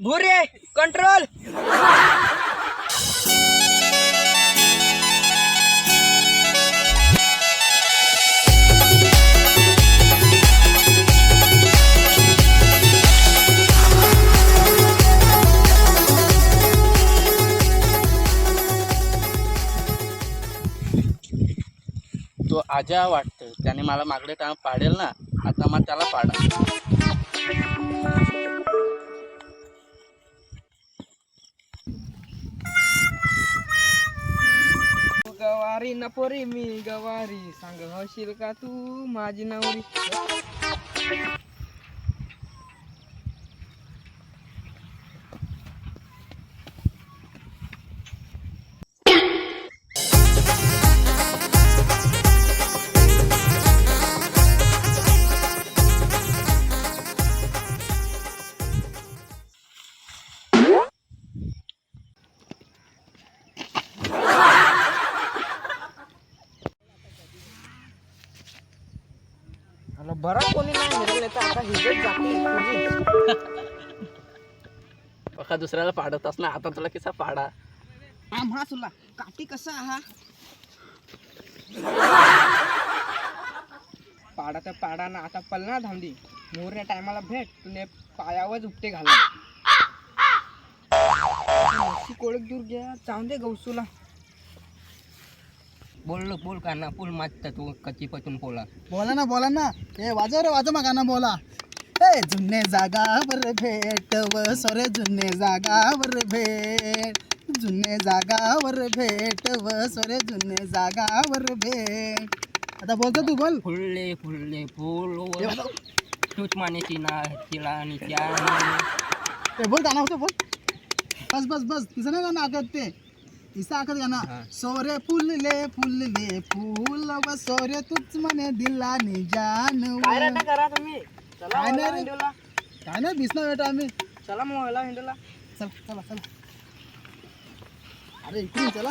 भुरे कंट्रोल तो आजा वाटतं त्याने मला मागले टाळ पाडेल ना? आता मग त्याला पाडा. गवारी पोरी मी गवारी. सांग हशील का तू माझी नवरी? बरं कोणी नाही हिरवलं तर आता हिजत जाते तुझी. पका दुसऱ्याला पाडतस ना आता तुला किसा पाडा हा म्हा तुला. काठी कसा हा? पाडा तर पाडा ना आता पलना धांदी मोरण्या टायमाला भेट तुने पायावर उपटे घाला कोळक दूर घ्या जाऊन दे बोल बोल का ना पूल मागता तू कच्ची पतून पोला बोला ना बोला ना. ए वाजव रे वाजव मग गाणं बोला. ए जुने जागावर भेट व सोरे जुने जागावर भेट. जुने जागावर भेट व सोरे जुने जागावर भेट. आता बोलतो तू बोल. फुलले फुलले फुल. तूच मानेची ना तिला आणि त्या. ए, बोल गाणं होतं बोल. बस बस बस. तिचं नाही गाणं आखत ते. तिचं हा. गाणं सोरे फुलले फुलले फुल व सोरे तुझ मने दिला नि जान काय राहता करा तुम्ही? चला काय नाही रे. काय नाही दिसणार बेटा आम्ही. चला मोहला हिंडूला. चल चला चला. अरे इकडून चला.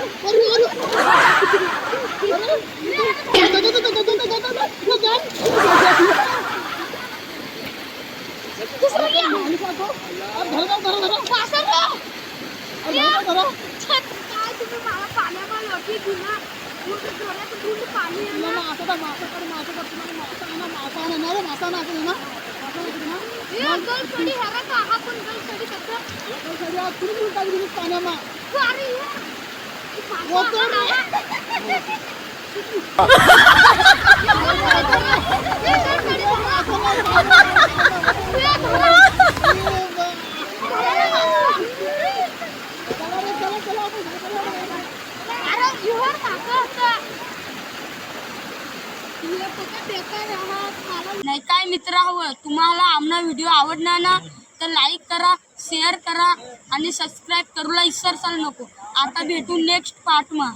दूसरा क्या अब धर धर धर धर पासर रो अब धर धर छत काय तुम्ही मला पाण्यावर लोटी दिला पाणी मासा मासा मासा मासा मासा ना मासा ना ગલસડી હવે તો આહા પણ ગલસડી કતો ગલસડી આ તું તું કાઢી દીધું પાનામાં સારી ઓતો ના नाही काय मित्र हवं तुम्हाला आमना व्हिडिओ आवडला ना तर लाईक करा शेअर करा आणि सबस्क्राईब करूला इसरसाल नको. आता भेटू नेक्स्ट पार्टमा